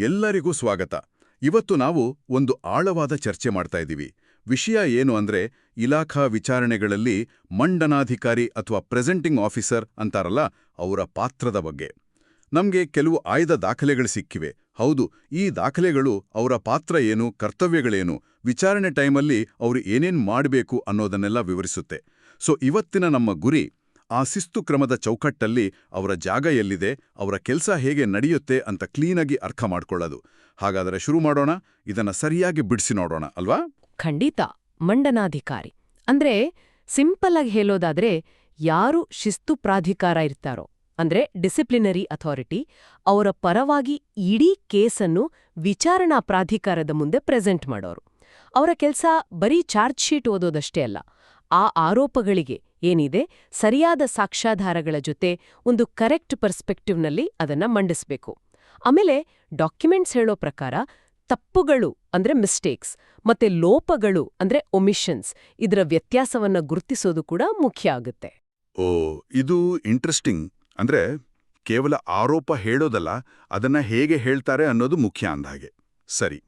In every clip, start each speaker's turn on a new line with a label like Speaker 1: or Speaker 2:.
Speaker 1: ಎಲ್ಲರಿಗೂ ಸ್ವಾಗತ. ಇವತ್ತು ನಾವು ಒಂದು ಆಳವಾದ ಚರ್ಚೆ ಮಾಡ್ತಾ ಇದ್ದೀವಿ. ವಿಷಯ ಏನು ಅಂದ್ರೆ ಇಲಾಖಾ ವಿಚಾರಣೆಗಳಲ್ಲಿ ಮಂಡನಾಧಿಕಾರಿ ಅಥವಾ ಪ್ರೆಸೆಂಟಿಂಗ್ ಆಫೀಸರ್ ಅಂತಾರಲ್ಲ, ಅವರ ಪಾತ್ರದ ಬಗ್ಗೆ. ನಮ್ಗೆ ಕೆಲವು ಆಯ್ದ ದಾಖಲೆಗಳು ಸಿಕ್ಕಿವೆ. ಹೌದು, ಈ ದಾಖಲೆಗಳು ಅವರ ಪಾತ್ರ ಏನು, ಕರ್ತವ್ಯಗಳೇನು, ವಿಚಾರಣೆ ಟೈಮಲ್ಲಿ ಅವರು ಏನೇನು ಮಾಡಬೇಕು ಅನ್ನೋದನ್ನೆಲ್ಲ ವಿವರಿಸುತ್ತೆ. ಸೊ, ಇವತ್ತಿನ ನಮ್ಮ ಗುರಿ ಆ ಶಿಸ್ತು ಕ್ರಮದ ಚೌಕಟ್ಟಲ್ಲಿ ಅವರ ಜಾಗ ಎಲ್ಲಿದೆ, ಅವರ ಕೆಲಸ ಹೇಗೆ ನಡೆಯುತ್ತೆ ಅಂತ ಕ್ಲೀನಾಗಿ ಅರ್ಥ ಮಾಡ್ಕೊಳ್ಳೋದು. ಹಾಗಾದರೆ ಶುರು ಮಾಡೋಣ, ಇದನ್ನ ಸರಿಯಾಗಿ ಬಿಡಿಸಿ ನೋಡೋಣ, ಅಲ್ವಾ?
Speaker 2: ಖಂಡಿತ. ಮಂಡನಾಧಿಕಾರಿ. ಅಂದ್ರೆ ಸಿಂಪಲ್ ಆಗಿ ಹೇಳೋದಾದ್ರೆ, ಯಾರು ಶಿಸ್ತು ಪ್ರಾಧಿಕಾರ ಇರ್ತಾರೋ, ಅಂದ್ರೆ ಡಿಸಿಪ್ಲಿನರಿ ಅಥಾರಿಟಿ, ಅವರ ಪರವಾಗಿ ಇಡೀ ಕೇಸನ್ನು ವಿಚಾರಣಾ ಪ್ರಾಧಿಕಾರದ ಮುಂದೆ ಪ್ರೆಸೆಂಟ್ ಮಾಡೋರು. ಅವರ ಕೆಲಸ ಬರೀ ಚಾರ್ಜ್ ಶೀಟ್ ಓದೋದಷ್ಟೇ ಅಲ್ಲ ಆ ಆರೋಪಗಳಿಗೆ ಏನಿದೆ ಸರಿಯಾದ ಸಾಕ್ಷ್ಯಾಧಾರಗಳ ಜೊತೆ ಒಂದು ಕರೆಕ್ಟ್ ಪರ್ಸ್ಪೆಕ್ಟಿವ್ನಲ್ಲಿ ಅದನ್ನ ಮಂಡಿಸಬೇಕು. ಆಮೇಲೆ ಡಾಕ್ಯುಮೆಂಟ್ಸ್ ಹೇಳೋ ಪ್ರಕಾರ ತಪ್ಪುಗಳು ಅಂದ್ರೆ ಮಿಸ್ಟೇಕ್ಸ್, ಮತ್ತೆ ಲೋಪಗಳು ಅಂದ್ರೆ ಒಮಿಷನ್ಸ್ ಇದರ ವ್ಯತ್ಯಾಸವನ್ನ ಗುರುತಿಸೋದು ಕೂಡ ಮುಖ್ಯ ಆಗುತ್ತೆ.
Speaker 1: ಓ, ಇದು ಇಂಟ್ರೆಸ್ಟಿಂಗ್. ಅಂದ್ರೆ ಕೇವಲ ಆರೋಪ ಹೇಳೋದಲ್ಲ, ಅದನ್ನ ಹೇಗೆ ಹೇಳ್ತಾರೆ ಅನ್ನೋದು ಮುಖ್ಯ ಅಂದ್ಹಾಗೆ. ಸರಿ.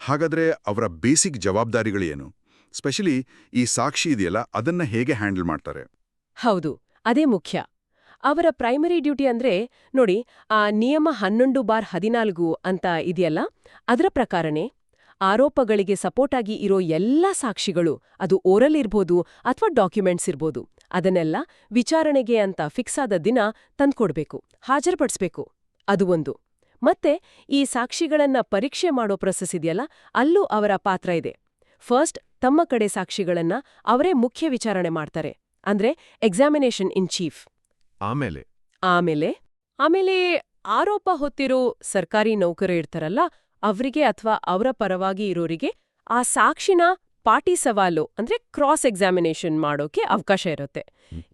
Speaker 1: ಹಾಗಾದ್ರೆ ಅವರ ಬೇಸಿಕ್ ಜವಾಬ್ದಾರಿಗಳೇನು? ಸ್ಪೆಷಲಿ ಈ ಸಾಕ್ಷಿ ಇದೆಯಲ್ಲ, ಅದನ್ನ ಹೇಗೆ ಹ್ಯಾಂಡಲ್ ಮಾಡ್ತಾರೆ?
Speaker 2: ಹೌದು, ಅದೇ ಮುಖ್ಯ. ಅವರ ಪ್ರೈಮರಿ ಡ್ಯೂಟಿ ಅಂದ್ರೆ, ನೋಡಿ, ಆ ನಿಯಮ ಹನ್ನೊಂದು ಬಾರ್ ಹದಿನಾಲ್ಕು ಅಂತ ಇದೆಯಲ್ಲ, ಅದರ ಪ್ರಕಾರನೇ, ಆರೋಪಗಳಿಗೆ ಸಪೋರ್ಟಾಗಿ ಇರೋ ಎಲ್ಲ ಸಾಕ್ಷಿಗಳು, ಅದು ಓರಲ್ ಇರ್ಬೋದು ಅಥವಾ ಡಾಕ್ಯುಮೆಂಟ್ಸ್ ಇರ್ಬೋದು, ಅದನ್ನೆಲ್ಲ ವಿಚಾರಣೆಗೆ ಅಂತ ಫಿಕ್ಸ್ ಆದ ದಿನ ತಂದ್ಕೊಡ್ಬೇಕು, ಹಾಜರುಪಡಿಸ್ಬೇಕು, ಅದು ಒಂದು. ಮತ್ತೆ, ಈ ಸಾಕ್ಷಿಗಳನ್ನ ಪರೀಕ್ಷೆ ಮಾಡೋ ಪ್ರೊಸೆಸ್ ಇದೆಯಲ್ಲ, ಅಲ್ಲೂ ಅವರ ಪಾತ್ರ ಇದೆ. ಫಸ್ಟ್ ತಮ್ಮ ಕಡೆ ಸಾಕ್ಷಿಗಳನ್ನ ಅವರೇ ಮುಖ್ಯ ವಿಚಾರಣೆ ಮಾಡ್ತಾರೆ. ಅಂದ್ರೆ ಎಕ್ಸಾಮಿನೇಷನ್ ಇನ್ ಚೀಫ್
Speaker 3: ಆಮೇಲೆ?
Speaker 2: ಆಮೇಲೆ? ಆಮೇಲೆ ಆರೋಪ ಹೊತ್ತಿರೋ ಸರ್ಕಾರಿ ನೌಕರು ಇರ್ತಾರಲ್ಲ ಅವರಿಗೆ ಅಥವಾ ಅವರ ಪರವಾಗಿ ಇರೋರಿಗೆ ಆ ಸಾಕ್ಷಿನ ಪಾಟಿ ಸವಾಲು ಅಂದ್ರೆ ಕ್ರಾಸ್ ಎಕ್ಸಾಮಿನೇಷನ್ ಮಾಡೋಕೆ ಅವಕಾಶ ಇರುತ್ತೆ.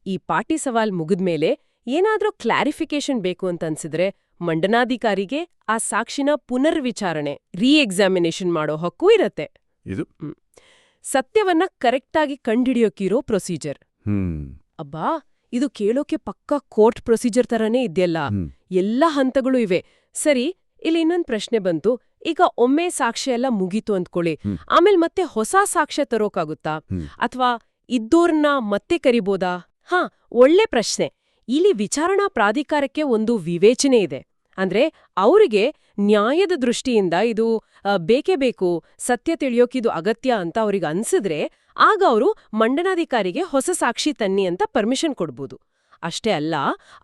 Speaker 2: ಈ ಪಾಟಿ ಸವಾಲ್ ಮುಗಿದ್ಮೇಲೆ ಏನಾದ್ರೂ ಕ್ಲಾರಿಫಿಕೇಶನ್ ಬೇಕು ಅಂತ ಅನ್ಸಿದ್ರೆ ಮಂಡನಾಧಿಕಾರಿಗೆ ಆ ಸಾಕ್ಷಿನ ಪುನರ್ವಿಚಾರಣೆ ರೀ ಎಕ್ಸಾಮಿನೇಷನ್ ಮಾಡೋ ಹಕ್ಕು ಇರತ್ತೆ.
Speaker 1: ಇದು?
Speaker 2: ಸತ್ಯವನ್ನ ಕರೆಕ್ಟಾಗಿ ಕಂಡಿಡಿಯೋಕಿರೋ ಪ್ರೊಸೀಜರ್.
Speaker 1: ಹ್ಮ್.
Speaker 2: ಅಬ್ಬಾ ಇದು ಕೇಳೋಕೆ ಪಕ್ಕಾ ಕೋರ್ಟ್ ಪ್ರೊಸೀಜರ್ ತರನೇ ಇದೆಯಲ್ಲ. ಎಲ್ಲ ಹಂತಗಳು ಇವೆ. ಸರಿ ಇಲ್ಲಿ ಇನ್ನೊಂದ್ ಪ್ರಶ್ನೆ ಬಂತು. ಈಗ ಒಮ್ಮೆ ಸಾಕ್ಷ್ಯ ಎಲ್ಲ ಮುಗೀತು ಅಂದ್ಕೊಳ್ಳಿ. ಆಮೇಲೆ ಮತ್ತೆ ಹೊಸ ಸಾಕ್ಷ್ಯ ತರೋಕಾಗುತ್ತಾ. ಅಥವಾ ಇದ್ದೋರ್ನ ಮತ್ತೆ ಕರಿಬೋದಾ? ಹಾ ಒಳ್ಳೆ ಪ್ರಶ್ನೆ. ಇಲ್ಲಿ ವಿಚಾರಣಾ ಪ್ರಾಧಿಕಾರಕ್ಕೆ ಒಂದು ವಿವೇಚನೆ ಇದೆ. ಅಂದ್ರೆ ಅವರಿಗೆ ನ್ಯಾಯದ ದೃಷ್ಟಿಯಿಂದ ಇದು ಬೇಕೇ ಬೇಕು, ಸತ್ಯ ತಿಳಿಯೋಕಿದು ಅಗತ್ಯ ಅಂತ ಅವ್ರಿಗೆ ಅನ್ಸಿದ್ರೆ, ಆಗ ಅವರು ಮಂಡನಾಧಿಕಾರಿಗೆ ಹೊಸ ಸಾಕ್ಷಿ ತನ್ನಿ ಅಂತ ಪರ್ಮಿಷನ್ ಕೊಡ್ಬೋದು. ಅಷ್ಟೇ ಅಲ್ಲ,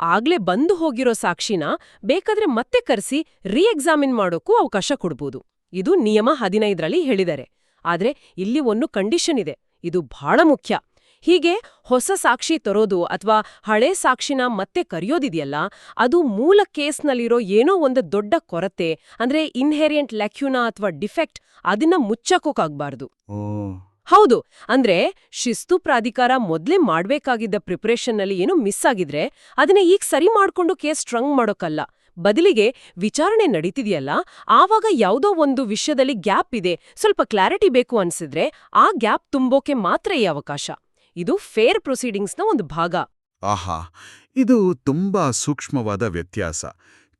Speaker 2: ಆಗ್ಲೇ ಬಂದು ಹೋಗಿರೋ ಸಾಕ್ಷಿನ ಬೇಕಾದ್ರೆ ಮತ್ತೆ ಕರೆಸಿ ರೀ ಎಕ್ಸಾಮಿನ್ ಮಾಡೋಕ್ಕೂ ಅವಕಾಶ ಕೊಡ್ಬೋದು. ಇದು ನಿಯಮ ಹದಿನೈದರಲ್ಲಿ ಹೇಳಿದ್ದಾರೆ. ಆದ್ರೆ ಇಲ್ಲಿ ಒಂದು ಕಂಡೀಷನ್ ಇದೆ. ಇದು ಬಹಳ ಮುಖ್ಯ. ಹೀಗೆ ಹೊಸ ಸಾಕ್ಷಿ ತರೋದು ಅಥವಾ ಹಳೆ ಸಾಕ್ಷಿನ ಮತ್ತೆ ಕರೆಯೋದಿದೆಯಲ್ಲ ಅದು ಮೂಲ ಕೇಸ್ನಲ್ಲಿರೋ ಏನೋ ಒಂದು ದೊಡ್ಡ ಕೊರತೆ ಅಂದ್ರೆ ಇನ್ಹೆರಿಯಂಟ್ ಲ್ಯಾಕ್ಯೂನಾ ಅಥವಾ ಡಿಫೆಕ್ಟ್ ಅದನ್ನ ಮುಚ್ಚಕ್ಕೋಕಾಗ್ಬಾರ್ದು ಹೌದು ಅಂದ್ರೆ ಶಿಸ್ತು ಪ್ರಾಧಿಕಾರ ಮೊದ್ಲೇ ಮಾಡ್ಬೇಕಾಗಿದ್ದ ಪ್ರಿಪರೇಷನ್ನಲ್ಲಿ ಏನೋ ಮಿಸ್ ಆಗಿದ್ರೆ ಅದನ್ನ ಈಗ ಸರಿ ಮಾಡ್ಕೊಂಡು ಕೇಸ್ ಸ್ಟ್ರಂಗ್ ಮಾಡೋಕಲ್ಲ. ಬದಲಿಗೆ ವಿಚಾರಣೆ ನಡೀತಿದೆಯಲ್ಲ ಆವಾಗ ಯಾವುದೋ ಒಂದು ವಿಷಯದಲ್ಲಿ ಗ್ಯಾಪ್ ಇದೆ ಸ್ವಲ್ಪ ಕ್ಲಾರಿಟಿ ಬೇಕು ಅನ್ಸಿದ್ರೆ ಆ ಗ್ಯಾಪ್ ತುಂಬೋಕೆ ಮಾತ್ರ ಈ ಅವಕಾಶ. ಇದು ಫೇರ್ ಪ್ರೊಸೀಡಿಂಗ್ಸ್ನ ಒಂದು ಭಾಗ.
Speaker 1: ಆಹಾ ಇದು ತುಂಬಾ ಸೂಕ್ಷ್ಮವಾದ ವ್ಯತ್ಯಾಸ.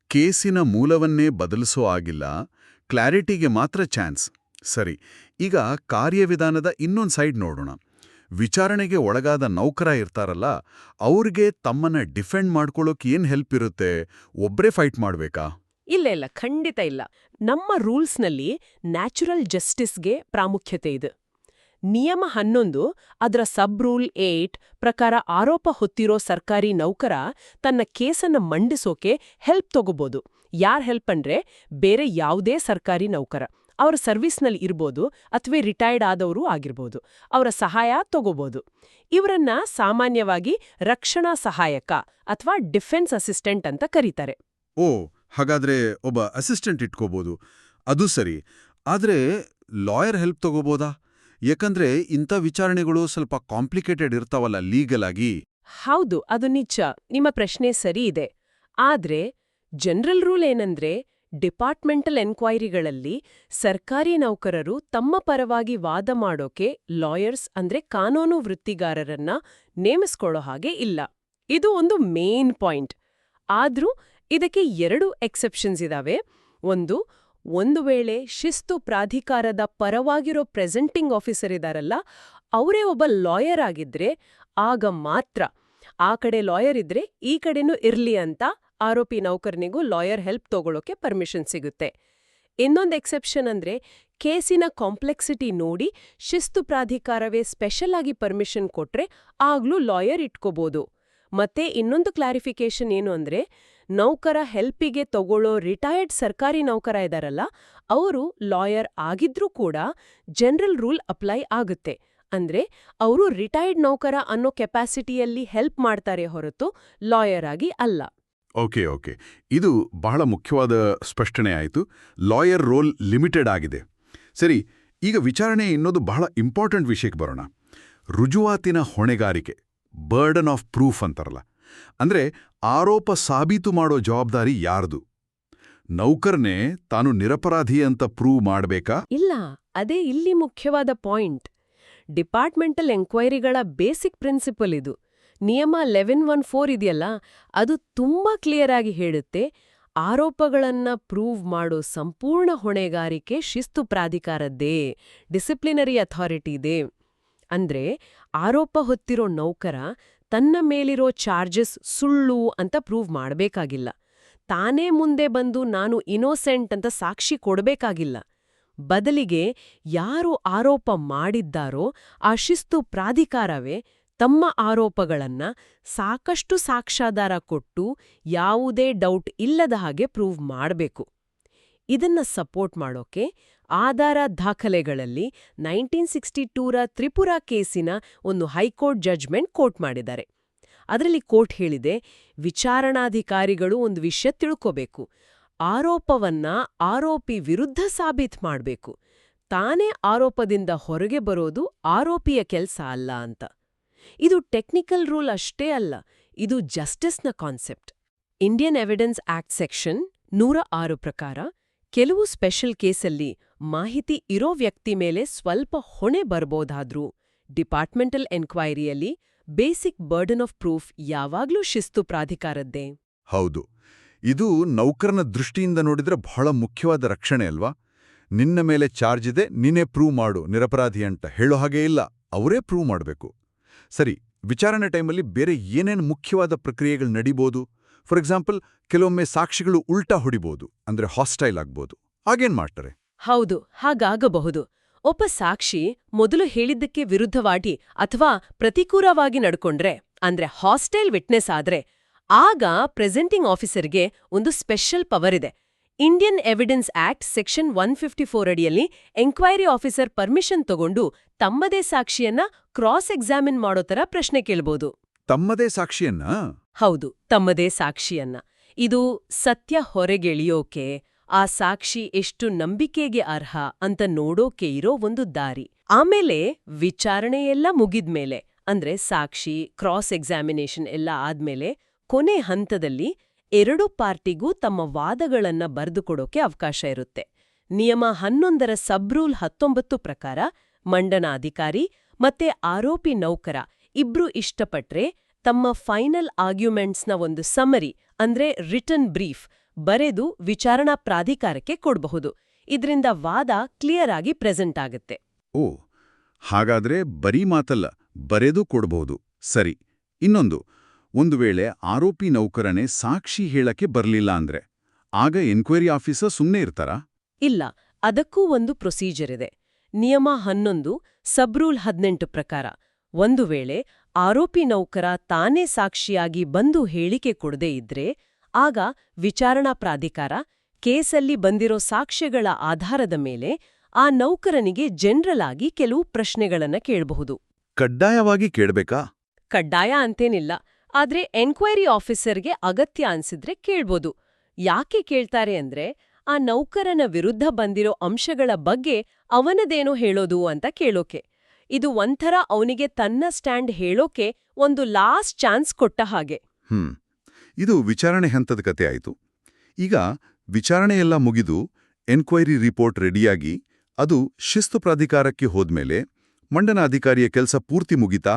Speaker 1: ಕೇಸಿನ ಮೂಲವನ್ನೇ ಬದಲಿಸೋ ಆಗಿಲ್ಲ ಕ್ಲಾರಿಟಿಗೆ ಮಾತ್ರ ಚಾನ್ಸ್. ಸರಿ ಈಗ ಕಾರ್ಯವಿಧಾನದ ಇನ್ನೊಂದು ಸೈಡ್ ನೋಡೋಣ. ವಿಚಾರಣೆಗೆ ಒಳಗಾದ ನೌಕರ ಇರ್ತಾರಲ್ಲ ಅವ್ರಿಗೆ ತಮ್ಮನ್ನ ಡಿಫೆಂಡ್ ಮಾಡ್ಕೊಳ್ಳೋಕೆ ಏನ್ ಹೆಲ್ಪ್ ಇರುತ್ತೆ? ಒಬ್ರೇ ಫೈಟ್ ಮಾಡ್ಬೇಕಾ?
Speaker 2: ಇಲ್ಲ ಇಲ್ಲ ಖಂಡಿತ ಇಲ್ಲ. ನಮ್ಮ ರೂಲ್ಸ್ನಲ್ಲಿ ನ್ಯಾಚುರಲ್ ಜಸ್ಟಿಸ್ಗೆ ಪ್ರಾಮುಖ್ಯತೆ ಇದೆ. ನಿಯಮ ಹನ್ನೊಂದು ಅದರ ಸಬ್ ರೂಲ್ ಏಟ್ ಪ್ರಕಾರ ಆರೋಪ ಹೊತ್ತಿರೋ ಸರ್ಕಾರಿ ನೌಕರ ತನ್ನ ಕೇಸನ್ನ ಮಂಡಿಸೋಕೆ ಹೆಲ್ಪ್ ತಗೋಬೋದು. ಯಾರ್ ಹೆಲ್ಪ್ ಅಂದ್ರೆ ಬೇರೆ ಯಾವುದೇ ಸರ್ಕಾರಿ ನೌಕರ. ಅವರ ಸರ್ವಿಸ್ನಲ್ಲಿ ಇರ್ಬೋದು ಅಥವಾ ರಿಟೈರ್ಡ್ ಆದವರು ಆಗಿರ್ಬೋದು. ಅವರ ಸಹಾಯ ತಗೋಬೋದು. ಇವರನ್ನ ಸಾಮಾನ್ಯವಾಗಿ ರಕ್ಷಣಾ ಸಹಾಯಕ ಅಥವಾ ಡಿಫೆನ್ಸ್ ಅಸಿಸ್ಟೆಂಟ್ ಅಂತ ಕರೀತಾರೆ.
Speaker 1: ಓ, ಹಾಗಾದ್ರೆ ಒಬ್ಬ ಅಸಿಸ್ಟೆಂಟ್ ಇಟ್ಕೋಬೋದು. ಅದು ಸರಿ. ಆದ್ರೆ ಲಾಯರ್ ಹೆಲ್ಪ್ ತಗೋಬೋದಾ? ಯಾಕಂದ್ರೆ ಇಂಥ ವಿಚಾರಣೆಗಳು ಸ್ವಲ್ಪ ಕಾಂಪ್ಲಿಕೇಟೆಡ್ ಇರ್ತಾವಲ್ಲ ಲೀಗಲ್ ಆಗಿ.
Speaker 2: ಹೌದು, ಅದು ನಿಜ. ನಿಮ್ಮ ಪ್ರಶ್ನೆ ಸರಿ ಇದೆ. ಆದ್ರೆ ಜನರಲ್ ರೂಲ್ ಏನಂದ್ರೆ ಡಿಪಾರ್ಟ್ಮೆಂಟಲ್ ಎನ್ಕ್ವೈರಿಗಳಲ್ಲಿ ಸರ್ಕಾರಿ ನೌಕರರು ತಮ್ಮ ಪರವಾಗಿ ವಾದ ಮಾಡೋಕೆ ಲಾಯರ್ಸ್ ಅಂದ್ರೆ ಕಾನೂನು ವೃತ್ತಿಗಾರರನ್ನ ನೇಮಿಸ್ಕೊಳ್ಳೋ ಹಾಗೆ ಇಲ್ಲ. ಇದು ಒಂದು ಮೇನ್ ಪಾಯಿಂಟ್. ಆದ್ರೂ ಇದಕ್ಕೆ ಎರಡು ಎಕ್ಸೆಪ್ಷನ್ಸ್ ಇದಾವೆ. ಒಂದು ಒಂದು ವೇಳೆ ಶಿಸ್ತು ಪ್ರಾಧಿಕಾರದ ಪರವಾಗಿರೋ ಪ್ರೆಸೆಂಟಿಂಗ್ ಆಫೀಸರ್ ಇದಾರಲ್ಲ, ಅವರೇ ಒಬ್ಬ ಲಾಯರ್ ಆಗಿದ್ರೆ ಆಗ ಮಾತ್ರ ಆ ಕಡೆ ಲಾಯರ್ ಇದ್ರೆ ಈ ಕಡೆನೂ ಇರ್ಲಿ ಅಂತ ಆರೋಪಿ ನೌಕರನಿಗೂ ಲಾಯರ್ ಹೆಲ್ಪ್ ತಗೊಳ್ಳೋಕೆ ಪರ್ಮಿಷನ್ ಸಿಗುತ್ತೆ. ಇನ್ನೊಂದು ಎಕ್ಸೆಪ್ಷನ್ ಅಂದ್ರೆ ಕೇಸಿನ ಕಾಂಪ್ಲೆಕ್ಸಿಟಿ ನೋಡಿ ಶಿಸ್ತು ಪ್ರಾಧಿಕಾರವೇ ಸ್ಪೆಷಲ್ ಆಗಿ ಪರ್ಮಿಷನ್ ಕೊಟ್ರೆ ಆಗ್ಲೂ ಲಾಯರ್ ಇಟ್ಕೋಬೋದು. ಮತ್ತೆ ಇನ್ನೊಂದು ಕ್ಲಾರಿಫಿಕೇಶನ್ ಏನು ಅಂದ್ರೆ ನೌಕರ ಹೆಲ್ಪಿಗೆ ತಗೊಳ್ಳೋ ರಿಟೈರ್ಡ್ ಸರ್ಕಾರಿ ನೌಕರ ಇದಾರಲ್ಲ, ಅವರು ಲಾಯರ್ ಆಗಿದ್ರೂ ಕೂಡ ಜನರಲ್ ರೂಲ್ ಅಪ್ಲೈ ಆಗುತ್ತೆ. ಅಂದ್ರೆ ಅವರು ರಿಟೈರ್ಡ್ ನೌಕರ ಅನ್ನೋ ಕೆಪಾಸಿಟಿಯಲ್ಲಿ ಹೆಲ್ಪ್ ಮಾಡ್ತಾರೆ ಹೊರತು ಲಾಯರ್ ಆಗಿ ಅಲ್ಲ.
Speaker 1: Okay okay. ಇದು ಬಹಳ ಮುಖ್ಯವಾದ ಸ್ಪಷ್ಟನೆ ಆಯಿತು. ಲಾಯರ್ ರೋಲ್ ಲಿಮಿಟೆಡ್ ಆಗಿದೆ. ಸರಿ, ಈಗ ವಿಚಾರಣೆ ಇನ್ನೊಂದು ಬಹಳ ಇಂಪಾರ್ಟೆಂಟ್ ವಿಷಯಕ್ಕೆ ಬರೋಣ. ರುಜುವಾತಿನ ಹೊಣೆಗಾರಿಕೆ, ಬರ್ಡನ್ ಆಫ್ ಪ್ರೂಫ್ ಅಂತಾರಲ್ಲ. ಅಂದ್ರೆ ಆರೋಪ ಸಾಬೀತು ಮಾಡೋ ಜವಾಬ್ದಾರಿ ಯಾರ್ದು? ನೌಕರ್ನೇ ತಾನು ನಿರಪರಾಧಿ ಅಂತ ಪ್ರೂವ್ ಮಾಡಬೇಕಾ?
Speaker 2: ಇಲ್ಲ, ಅದೇ ಇಲ್ಲಿ ಮುಖ್ಯವಾದ ಪಾಯಿಂಟ್. ಡಿಪಾರ್ಟ್ಮೆಂಟಲ್ ಎಂಕ್ವೈರಿಗಳ ಬೇಸಿಕ್ ಪ್ರಿನ್ಸಿಪಲ್ ಇದು. ನಿಯಮ ಲೆವೆನ್ ಒನ್ ಫೋರ್ ಇದೆಯಲ್ಲ, ಅದು ತುಂಬಾ ಕ್ಲಿಯರ್ ಆಗಿ ಹೇಳುತ್ತೆ, ಆರೋಪಗಳನ್ನ ಪ್ರೂವ್ ಮಾಡೋ ಸಂಪೂರ್ಣ ಹೊಣೆಗಾರಿಕೆ ಶಿಸ್ತು ಪ್ರಾಧಿಕಾರದ್ದೇ, ಡಿಸಿಪ್ಲಿನರಿ ಅಥಾರಿಟಿದೆ. ಅಂದ್ರೆ ಆರೋಪ ಹೊತ್ತಿರೋ ನೌಕರ ತನ್ನ ಮೇಲಿರೋ ಚಾರ್ಜಸ್ ಸುಳ್ಳು ಅಂತ ಪ್ರೂವ್ ಮಾಡಬೇಕಾಗಿಲ್ಲ. ತಾನೇ ಮುಂದೆ ಬಂದು ನಾನು ಇನೋಸೆಂಟ್ ಅಂತ ಸಾಕ್ಷಿ ಕೊಡಬೇಕಾಗಿಲ್ಲ. ಬದಲಿಗೆ ಯಾರು ಆರೋಪ ಮಾಡಿದ್ದಾರೋ ಆ ಶಿಸ್ತು ಪ್ರಾಧಿಕಾರವೇ ತಮ್ಮ ಆರೋಪಗಳನ್ನ ಸಾಕಷ್ಟು ಸಾಕ್ಷ್ಯಾಧಾರ ಕೊಟ್ಟು ಯಾವುದೇ ಡೌಟ್ ಇಲ್ಲದ ಹಾಗೆ ಪ್ರೂವ್ ಮಾಡಬೇಕು. ಇದನ್ನ ಸಪೋರ್ಟ್ ಮಾಡೋಕೆ ಆಧಾರ ದಾಖಲೆಗಳಲ್ಲಿ ನೈನ್ಟೀನ್ ಸಿಕ್ಸ್ಟಿ ಟೂರ ತ್ರಿಪುರಾ ಕೇಸಿನ ಒಂದು ಹೈಕೋರ್ಟ್ ಜಡ್ಜ್ಮೆಂಟ್ ಕೋರ್ಟ್ ಮಾಡಿದ್ದಾರೆ. ಅದರಲ್ಲಿ ಕೋರ್ಟ್ ಹೇಳಿದೆ, ವಿಚಾರಣಾಧಿಕಾರಿಗಳು ಒಂದು ವಿಷಯ ತಿಳ್ಕೋಬೇಕು. ಆರೋಪವನ್ನ ಆರೋಪಿ ವಿರುದ್ಧ ಸಾಬೀತ್ ಮಾಡಬೇಕು. ತಾನೇ ಆರೋಪದಿಂದ ಹೊರಗೆ ಬರೋದು ಆರೋಪಿಯ ಕೆಲ್ಸ ಅಲ್ಲ ಅಂತ. ಇದು ಟೆಕ್ನಿಕಲ್ ರೂಲ್ ಅಷ್ಟೇ ಅಲ್ಲ, ಇದು ಜಸ್ಟಿಸ್ನ concept. Indian evidence act section ನೂರ ಆರು ಪ್ರಕಾರ ಕೆಲವು ಸ್ಪೆಷಲ್ ಕೇಸಲ್ಲಿ ಮಾಹಿತಿ ಇರೋ ವ್ಯಕ್ತಿ ಮೇಲೆ ಸ್ವಲ್ಪ ಹೊಣೆ ಬರ್ಬೋದಾದ್ರೂ ಡಿಪಾರ್ಟ್ಮೆಂಟಲ್ ಎನ್ಕ್ವೈರಿಯಲ್ಲಿ ಬೇಸಿಕ್ ಬರ್ಡನ್ ಆಫ್ ಪ್ರೂಫ್ ಯಾವಾಗ್ಲೂ ಶಿಸ್ತು ಪ್ರಾಧಿಕಾರದ್ದೇ.
Speaker 1: ಹೌದು. ಇದು ನೌಕರನ ದೃಷ್ಟಿಯಿಂದ ನೋಡಿದ್ರೆ ಬಹಳ ಮುಖ್ಯವಾದ ರಕ್ಷಣೆ ಅಲ್ವಾ? ನಿನ್ನ ಮೇಲೆ ಚಾರ್ಜ್ ಇದೆ, ನೀನೇ ಪ್ರೂವ್ ಮಾಡು, ನಿರಪರಾಧಿ ಅಂತ ಹೇಳೋ ಹಾಗೆ ಇಲ್ಲ, ಅವರೇ ಪ್ರೂವ್ ಮಾಡಬೇಕು. ಸರಿ, ವಿಚಾರಣೆ ಟೈಮಲ್ಲಿ ಬೇರೆ ಏನೇನು ಮುಖ್ಯವಾದ ಪ್ರಕ್ರಿಯೆಗಳು ನಡಿಬೋದು? ಫಾರ್ ಎಕ್ಸಾಂಪಲ್ ಕೆಲವೊಮ್ಮೆ ಸಾಕ್ಷಿಗಳು ಉಲ್ಟಾ ಹೊಡಿಬೋದು ಅಂದ್ರೆ ಹಾಸ್ಟೈಲ್ ಆಗ್ಬೋದು. ಹಾಗೇನ್ ಮಾಡ್ತಾರೆ?
Speaker 2: ಹೌದು ಹಾಗಾಗಬಹುದು. ಒಬ್ಬ ಸಾಕ್ಷಿ ಮೊದಲು ಹೇಳಿದ್ದಕ್ಕೆ ವಿರುದ್ಧವಾಗಿ ಅಥವಾ ಪ್ರತಿಕೂಲವಾಗಿ ನಡ್ಕೊಂಡ್ರೆ ಅಂದ್ರೆ ಹಾಸ್ಟೈಲ್ ವಿಟ್ನೆಸ್ ಆದ್ರೆ ಆಗ ಪ್ರೆಸೆಂಟಿಂಗ್ ಆಫೀಸರ್ಗೆ ಒಂದು ಸ್ಪೆಷಲ್ ಪವರ್ ಇದೆ. Indian evidence act section one fifty four ಅಡಿಯಲ್ಲಿ ಎಂಕ್ವೈರಿ ಆಫೀಸರ್ ಪರ್ಮಿಷನ್ ತಗೊಂಡು ತಮ್ಮದೇ ಸಾಕ್ಷಿಯನ್ನ ಕ್ರಾಸ್ ಎಕ್ಸಾಮಿನ್ ಮಾಡೋ ತರ ಪ್ರಶ್ನೆ ಕೇಳ್ಬೋದು.
Speaker 1: ತಮ್ಮದೇ ಸಾಕ್ಷಿಯನ್ನ?
Speaker 2: ಹೌದು, ತಮ್ಮದೇ ಸಾಕ್ಷಿಯನ್ನ. ಇದು ಸತ್ಯ ಹೊರಗೆಳಿಯೋಕೆ, ಆ ಸಾಕ್ಷಿ ಎಷ್ಟು ನಂಬಿಕೆಗೆ ಅರ್ಹ ಅಂತ ನೋಡೋಕೆ ಇರೋ ಒಂದು ದಾರಿ. ಆಮೇಲೆ ವಿಚಾರಣೆಯೆಲ್ಲ ಮುಗಿದ್ಮೇಲೆ, ಅಂದ್ರೆ ಸಾಕ್ಷಿ ಕ್ರಾಸ್ ಎಕ್ಸಾಮಿನೇಷನ್ ಎಲ್ಲ ಆದ್ಮೇಲೆ ಕೊನೆ ಹಂತದಲ್ಲಿ ಎರಡೂ ಪಾರ್ಟಿಗೂ ತಮ್ಮ ವಾದಗಳನ್ನ ಬರೆದುಕೊಡೋಕೆ ಅವಕಾಶ ಇರುತ್ತೆ. ನಿಯಮ ಹನ್ನೊಂದರ ಸಬ್ರೂಲ್ ಹತ್ತೊಂಬತ್ತು ಪ್ರಕಾರ, ಮಂಡನಾಧಿಕಾರಿ ಮತ್ತೆ ಆರೋಪಿ ನೌಕರ ಇಬ್ರು ಇಷ್ಟಪಟ್ರೆ ತಮ್ಮ ಫೈನಲ್ ಆರ್ಗ್ಯುಮೆಂಟ್ಸ್ನ ಒಂದು ಸಮರಿ ಅಂದ್ರೆ ರಿಟರ್ನ್ ಬ್ರೀಫ್ ಬರೆದು ವಿಚಾರಣಾ ಪ್ರಾಧಿಕಾರಕ್ಕೆ ಕೊಡಬಹುದು. ಇದರಿಂದ ವಾದ ಕ್ಲಿಯರ್ ಆಗಿ ಪ್ರೆಸೆಂಟ್ ಆಗುತ್ತೆ.
Speaker 1: ಓ ಹಾಗಾದ್ರೆ ಬರೀ ಮಾತಲ್ಲ ಬರೆದು ಕೊಡಬಹುದು. ಸರಿ ಇನ್ನೊಂದು ಒಂದು ವೇಳೆ ಆರೋಪಿ ನೌಕರನೇ ಸಾಕ್ಷಿ ಹೇಳಕ್ಕೆ ಬರಲಿಲ್ಲ ಅಂದ್ರೆ ಆಗ ಎನ್ಕ್ವೈರಿ ಆಫೀಸರ್ ಸುಮ್ಮನೆ ಇರ್ತಾರಾ?
Speaker 2: ಇಲ್ಲ ಅದಕ್ಕೂ ಒಂದು ಪ್ರೊಸೀಜರ್ ಇದೆ. ನಿಯಮ ಹನ್ನೊಂದು ಸಬ್ರೂಲ್ ಹದಿನೆಂಟು ಪ್ರಕಾರ ಒಂದು ವೇಳೆ ಆರೋಪಿ ನೌಕರ ತಾನೇ ಸಾಕ್ಷಿಯಾಗಿ ಬಂದು ಹೇಳಿಕೆ ಕೊಡದೇ ಇದ್ರೆ ಆಗ ವಿಚಾರಣಾ ಪ್ರಾಧಿಕಾರ ಕೇಸಲ್ಲಿ ಬಂದಿರೋ ಸಾಕ್ಷ್ಯಗಳ ಆಧಾರದ ಮೇಲೆ ಆ ನೌಕರನಿಗೆ ಜನರಲ್ ಆಗಿ ಕೆಲವು ಪ್ರಶ್ನೆಗಳನ್ನ ಕೇಳಬಹುದು.
Speaker 1: ಕಡ್ಡಾಯವಾಗಿ ಕೇಳಬೇಕಾ?
Speaker 2: ಕಡ್ಡಾಯ ಅಂತೇನಿಲ್ಲ ಆದ್ರೆ ಎನ್ಕ್ವೈರಿ ಆಫೀಸರ್ಗೆ ಅಗತ್ಯ ಅನ್ಸಿದ್ರೆ ಕೇಳ್ಬೋದು. ಯಾಕೆ ಕೇಳ್ತಾರೆ ಅಂದ್ರೆ ಆ ನೌಕರನ ವಿರುದ್ಧ ಬಂದಿರೋ ಅಂಶಗಳ ಬಗ್ಗೆ ಅವನದೇನೋ ಹೇಳೋದು ಅಂತ ಕೇಳೋಕೆ. ಇದು ಒಂಥರ ಅವನಿಗೆ ತನ್ನ ಸ್ಟ್ಯಾಂಡ್ ಹೇಳೋಕೆ ಒಂದು ಲಾಸ್ಟ್ ಚಾನ್ಸ್ ಕೊಟ್ಟ ಹಾಗೆ.
Speaker 1: ಹ್ಮ್. ಇದು ವಿಚಾರಣೆ ಹಂತದ ಕತೆ ಆಯಿತು. ಈಗ ವಿಚಾರಣೆಯೆಲ್ಲ ಮುಗಿದು ಎನ್ಕ್ವೈರಿ ರಿಪೋರ್ಟ್ ರೆಡಿಯಾಗಿ ಅದು ಶಿಸ್ತು ಪ್ರಾಧಿಕಾರಕ್ಕೆ ಹೋದ್ಮೇಲೆ ಮಂಡನ ಅಧಿಕಾರಿಯ ಕೆಲಸ ಪೂರ್ತಿ ಮುಗಿತಾ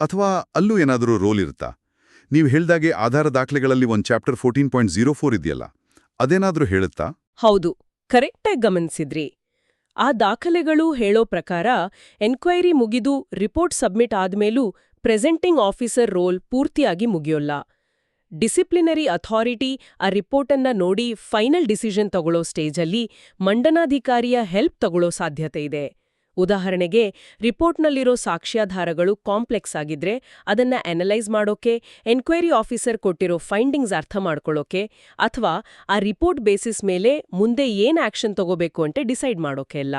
Speaker 1: ಅಥವಾ ಅಲ್ಲೂ ಏನಾದರೂ ರೋಲ್ ಇರುತ್ತಾ? ನೀವು ಹೇಳ್ದಾಗೆ ಆಧಾರ ದಾಖಲೆಗಳಲ್ಲಿ ಒಂದು chapter fourteen point zero four ಇದೆಯಲ್ಲ ಅದೇನಾದರೂ ಹೇಳುತ್ತಾ?
Speaker 2: ಹೌದು ಕರೆಕ್ಟಾಗಿ ಗಮನಿಸಿದ್ರಿ. ಆ ದಾಖಲೆಗಳು ಹೇಳೋ ಪ್ರಕಾರ, ಎನ್ಕ್ವೈರಿ ಮುಗಿದು ರಿಪೋರ್ಟ್ ಸಬ್ಮಿಟ್ ಆದ್ಮೇಲೂ ಪ್ರೆಸೆಂಟಿಂಗ್ ಆಫೀಸರ್ ರೋಲ್ ಪೂರ್ತಿಯಾಗಿ ಮುಗಿಯೋಲ್ಲ. ಡಿಸಿಪ್ಲಿನರಿ ಅಥಾರಿಟಿ ಆ ರಿಪೋರ್ಟನ್ನ ನೋಡಿ ಫೈನಲ್ ಡಿಸಿಷನ್ ತಗೊಳ್ಳೋ ಸ್ಟೇಜಲ್ಲಿ ಮಂಡನಾಧಿಕಾರಿಯ ಹೆಲ್ಪ್ ತಗೊಳ್ಳೋ ಸಾಧ್ಯತೆ ಇದೆ. ಉದಾಹರಣೆಗೆ, ರಿಪೋರ್ಟ್ನಲ್ಲಿರೋ ಸಾಕ್ಷ್ಯಾಧಾರಗಳು ಕಾಂಪ್ಲೆಕ್ಸ್ ಆಗಿದ್ರೆ, ಅದನ್ನ ಅನಲೈಸ್ ಮಾಡೋಕೆ, ಎನ್ಕ್ವೈರಿ ಆಫೀಸರ್ ಕೊಟ್ಟಿರೋ ಫೈಂಡಿಂಗ್ಸ್ ಅರ್ಥ ಮಾಡ್ಕೊಳ್ಳೋಕೆ, ಅಥವಾ ಆ ರಿಪೋರ್ಟ್ ಬೇಸಿಸ್ ಮೇಲೆ ಮುಂದೆ ಏನ್ ಆಕ್ಷನ್ ತಗೋಬೇಕು ಅಂತ ಡಿಸೈಡ್ ಮಾಡೋಕೆ ಎಲ್ಲ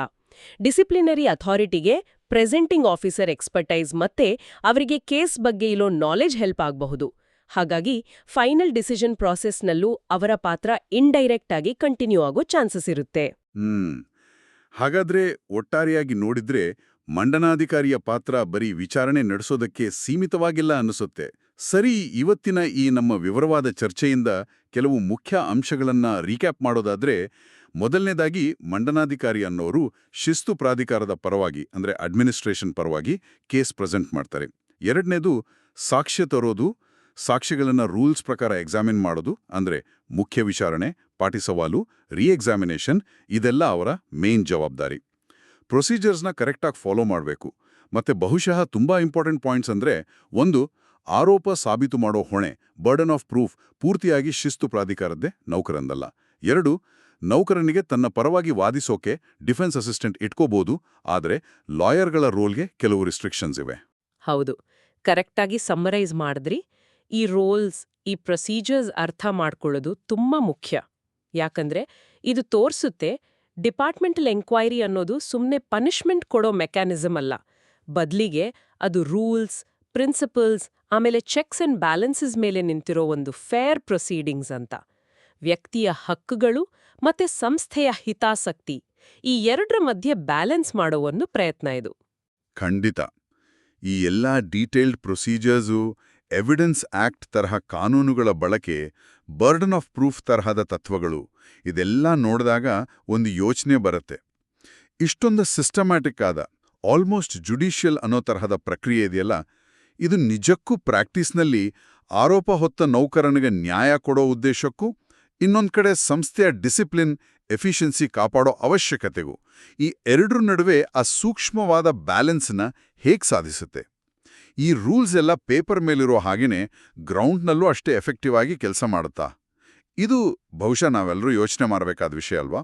Speaker 2: ಡಿಸಿಪ್ಲಿನರಿ ಅಥಾರಿಟಿಗೆ ಪ್ರೆಸೆಂಟಿಂಗ್ ಆಫೀಸರ್ ಎಕ್ಸ್ಪರ್ಟೈಸ್ ಮತ್ತೆ ಅವರಿಗೆ ಕೇಸ್ ಬಗ್ಗೆ ಇರೋ ನಾಲೆಜ್ ಹೆಲ್ಪ್ ಆಗಬಹುದು. ಹಾಗಾಗಿ, ಫೈನಲ್ ಡಿಸಿಷನ್ ಪ್ರಾಸೆಸ್ನಲ್ಲೂ ಅವರ ಪಾತ್ರ ಇಂಡೈರೆಕ್ಟ್ ಆಗಿ ಕಂಟಿನ್ಯೂ ಆಗೋ ಚಾನ್ಸಸ್ ಇರುತ್ತೆ.
Speaker 1: ಹಾಗಾದ್ರೆ ಒಟ್ಟಾರೆಯಾಗಿ ನೋಡಿದ್ರೆ ಮಂಡನಾಧಿಕಾರಿಯ ಪಾತ್ರ ಬರೀ ವಿಚಾರಣೆ ನಡೆಸೋದಕ್ಕೆ ಸೀಮಿತವಾಗಿಲ್ಲ ಅನ್ನಿಸುತ್ತೆ. ಸರಿ, ಇವತ್ತಿನ ಈ ನಮ್ಮ ವಿವರವಾದ ಚರ್ಚೆಯಿಂದ ಕೆಲವು ಮುಖ್ಯ ಅಂಶಗಳನ್ನ ರೀಕ್ಯಾಪ್ ಮಾಡೋದಾದ್ರೆ, ಮೊದಲನೇದಾಗಿ ಮಂಡನಾಧಿಕಾರಿ ಅನ್ನೋರು ಶಿಸ್ತು ಪ್ರಾಧಿಕಾರದ ಪರವಾಗಿ, ಅಂದ್ರೆ ಅಡ್ಮಿನಿಸ್ಟ್ರೇಷನ್ ಪರವಾಗಿ ಕೇಸ್ ಪ್ರೆಸೆಂಟ್ ಮಾಡ್ತಾರೆ. ಎರಡನೇದು ಸಾಕ್ಷ್ಯ ತರೋದು ಸಾಕ್ಷಿಗಳನ್ನ ರೂಲ್ಸ್ ಪ್ರಕಾರ ಎಕ್ಸಾಮಿನ್ ಮಾಡೋದು, ಅಂದ್ರೆ ಮುಖ್ಯ ವಿಚಾರಣೆ ಪಾಟಿ ಸವಾಲು ರೀಎಕ್ಸಾಮಿನೇಷನ್ ಇದೆಲ್ಲ ಅವರ ಮೇನ್ ಜವಾಬ್ದಾರಿ. ಪ್ರೊಸೀಜರ್ಸ್ನ ಕರೆಕ್ಟಾಗಿ ಫಾಲೋ ಮಾಡಬೇಕು. ಮತ್ತೆ ಬಹುಶಃ ತುಂಬಾ ಇಂಪಾರ್ಟೆಂಟ್ ಪಾಯಿಂಟ್ಸ್ ಅಂದ್ರೆ ಒಂದು, ಆರೋಪ ಸಾಬೀತು ಮಾಡೋ ಹೊಣೆ ಬರ್ಡನ್ ಆಫ್ ಪ್ರೂಫ್ ಪೂರ್ತಿಯಾಗಿ ಶಿಸ್ತು ಪ್ರಾಧಿಕಾರದ್ದೇ ನೌಕರಂದಲ್ಲ ಎರಡು, ನೌಕರನಿಗೆ ತನ್ನ ಪರವಾಗಿ ವಾದಿಸೋಕೆ ಡಿಫೆನ್ಸ್ ಅಸಿಸ್ಟೆಂಟ್ ಇಟ್ಕೋಬಹುದು ಆದರೆ ಲಾಯರ್ಗಳ ರೋಲ್ಗೆ ಕೆಲವು ರಿಸ್ಟ್ರಿಕ್ಷನ್ಸ್ ಇವೆ.
Speaker 2: ಹೌದು. ಕರೆಕ್ಟಾಗಿ ಸಮ್ಮರೈಸ್ ಮಾಡಿದ್ರಿ. ಈ ರೋಲ್ಸ್, ಈ ಪ್ರೊಸೀಜರ್ಸ್ ಅರ್ಥ ಮಾಡ್ಕೊಳ್ಳೋದು ತುಂಬಾ ಮುಖ್ಯ. ಯಾಕಂದ್ರೆ ಇದು ತೋರಿಸುತ್ತೆ ಡಿಪಾರ್ಟ್ಮೆಂಟಲ್ ಎಂಕ್ವೈರಿ ಅನ್ನೋದು ಸುಮ್ಮನೆ ಪನಿಷ್ಮೆಂಟ್ ಕೊಡೋ ಮೆಕ್ಯಾನಿಸಮ್ ಅಲ್ಲ. ಬದಲಿಗೆ ಅದು ರೂಲ್ಸ್, ಪ್ರಿನ್ಸಿಪಲ್ಸ್, ಆಮೇಲೆ ಚೆಕ್ಸ್ ಅಂಡ್ ಬ್ಯಾಲೆನ್ಸಸ್ ಮೇಲೆ ನಿಂತಿರೋ ಒಂದು ಫೇರ್ ಪ್ರೊಸೀಡಿಂಗ್ಸ್ ಅಂತ. ವ್ಯಕ್ತಿಯ ಹಕ್ಕುಗಳು ಮತ್ತೆ ಸಂಸ್ಥೆಯ ಹಿತಾಸಕ್ತಿ ಈ ಎರಡರ ಮಧ್ಯೆ ಬ್ಯಾಲೆನ್ಸ್ ಮಾಡೋ ಒಂದು ಪ್ರಯತ್ನ ಇದು.
Speaker 1: ಖಂಡಿತ. ಈ ಎಲ್ಲ ಡೀಟೇಲ್ಡ್ ಪ್ರೊಸೀಜರ್ಸು ಎವಿಡೆನ್ಸ್ ಆಕ್ಟ್ ತರಹ ಕಾನೂನುಗಳ ಬಳಕೆ ಬರ್ಡನ್ ಆಫ್ ಪ್ರೂಫ್ ತರಹದ ತತ್ವಗಳು. ಇದೆಲ್ಲ ನೋಡಿದಾಗ ಒಂದು ಯೋಚನೆ ಬರುತ್ತೆ. ಇಷ್ಟೊಂದು ಸಿಸ್ಟಮ್ಯಾಟಿಕ್ ಆದ ಆಲ್ಮೋಸ್ಟ್ ಜುಡಿಷಿಯಲ್ ಅನ್ನೋ ತರಹದ ಪ್ರಕ್ರಿಯೆ ಇದೆಯಲ್ಲ? ಇದು ನಿಜಕ್ಕೂ ಪ್ರಾಕ್ಟೀಸ್ನಲ್ಲಿ ಆರೋಪ ಹೊತ್ತ ನೌಕರನಿಗೆ ನ್ಯಾಯ ಕೊಡೋ ಉದ್ದೇಶಕ್ಕೂ, ಇನ್ನೊಂದು ಕಡೆ ಸಂಸ್ಥೆಯ ಡಿಸಿಪ್ಲಿನ್ ಎಫಿಷಿಯನ್ಸಿ ಕಾಪಾಡೋ ಅವಶ್ಯಕತೆಗೂ ಈ ಎರಡರ ನಡುವೆ ಆ ಸೂಕ್ಷ್ಮವಾದ ಬ್ಯಾಲೆನ್ಸ್ನ ಹೇಗೆ ಸಾಧಿಸುತ್ತೆ? ಈ ರೂಲ್ಸ್ ಎಲ್ಲ ಪೇಪರ್ ಮೇಲಿರೋ ಹಾಗೇನೆ ಗ್ರೌಂಡ್ನಲ್ಲೂ ಅಷ್ಟೇ ಎಫೆಕ್ಟಿವ್ ಆಗಿ ಕೆಲಸ ಮಾಡುತ್ತಾ? ಇದು ಬಹುಶಃ ನಾವೆಲ್ಲರೂ ಯೋಚನೆ ಮಾಡಬೇಕಾದ ವಿಷಯ ಅಲ್ವಾ?